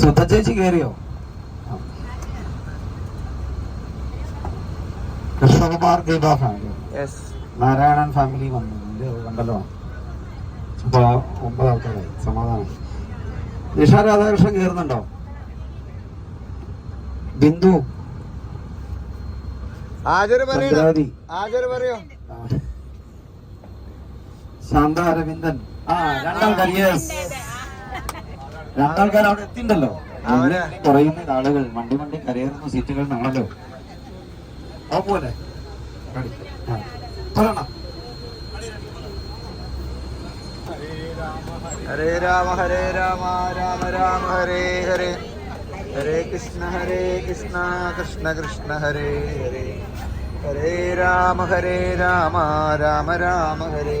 സുധ ചേച്ചി കയറിയോ Krishnakumar Geetha family Narayanan family വന്നു. കണ്ടല്ലോ. അപ്പൊ ഒമ്പത് ആൾക്കാരായി. സമാധാനം. നിഷ രാധാകൃഷ്ണൻ കയറുന്നുണ്ടോ ബിന്ദു. ശാന്ത അരവിന്ദൻ. ആ രണ്ടാം യെസ് രണ്ടാൾക്കാർ അവിടെ എത്തിണ്ടല്ലോ അവർ കുറയുന്ന ആളുകൾ വണ്ടി വണ്ടി കരയേറുന്ന സീറ്റുകൾ നാണല്ലോ ആ പോലെ. Ready? ആ. പറയണം. ഹരേ രാമ ഹരേ രാമ രാമ രാമ ഹരേ ഹരേ. ഹരേ കൃഷ്ണ ഹരേ കൃഷ്ണ കൃഷ്ണ കൃഷ്ണ ഹരേ ഹരേ. ഹരേ രാമ ഹരേ രാമ രാമ രാമ ഹരേ.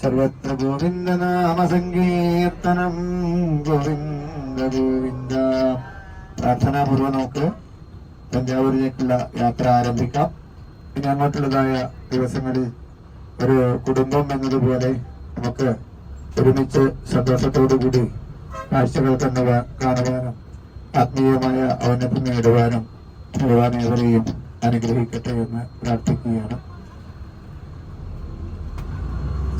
സർവത്ര ഗോവിന്ദ നാമ സങ്കീർത്തനം ഗോവിന്ദ. ഗോവിന്ദ പ്രാർത്ഥനാപൂർവം നമുക്ക് തഞ്ചാവൂരിലേക്കുള്ള യാത്ര ആരംഭിക്കാം. പിന്നെ അങ്ങോട്ടുള്ളതായ ദിവസങ്ങളിൽ ഒരു കുടുംബം എന്നതുപോലെ നമുക്ക് ഒരുമിച്ച് സന്തോഷത്തോടു കൂടി കാഴ്ചകൾ കണ്ണുക കാണുവാനും ആത്മീയമായ ഔന്നത്യം നേടുവാനും ഭഗവാൻ ഏവരെയും അനുഗ്രഹിക്കട്ടെ എന്ന് പ്രാർത്ഥിക്കുകയാണ്.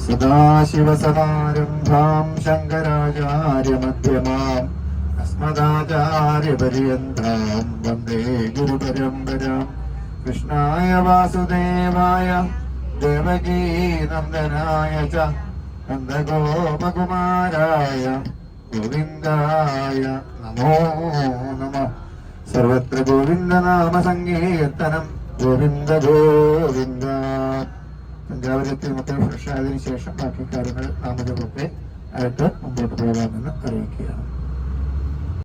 സദാശിവസമാരംഭാം ശങ്കരാചാര്യമധ്യമാം അസ്മദാചാര്യപര്യന്താം വന്ദേ ഗുരുപരമ്പരാം. കൃഷ്ണായ വാസുദേവായ ദേവകീനന്ദനായ ച നന്ദഗോപകുമാരായ ഗോവിന്ദായ നമോ നമ. സർവത്ര ഗോവിന്ദനാമസങ്കീർത്തനം ഗോവിന്ദ ഗോവിന്ദ. പഞ്ചാബിലെത്തി മൊത്തം ഫ്രഷ് ആയതിനു ശേഷം ബാക്കി കാര്യങ്ങൾ നാമജപൊക്കെ ആയിട്ട് മുമ്പോട്ട് പോകാമെന്ന് അറിയിക്കുകയാണ്.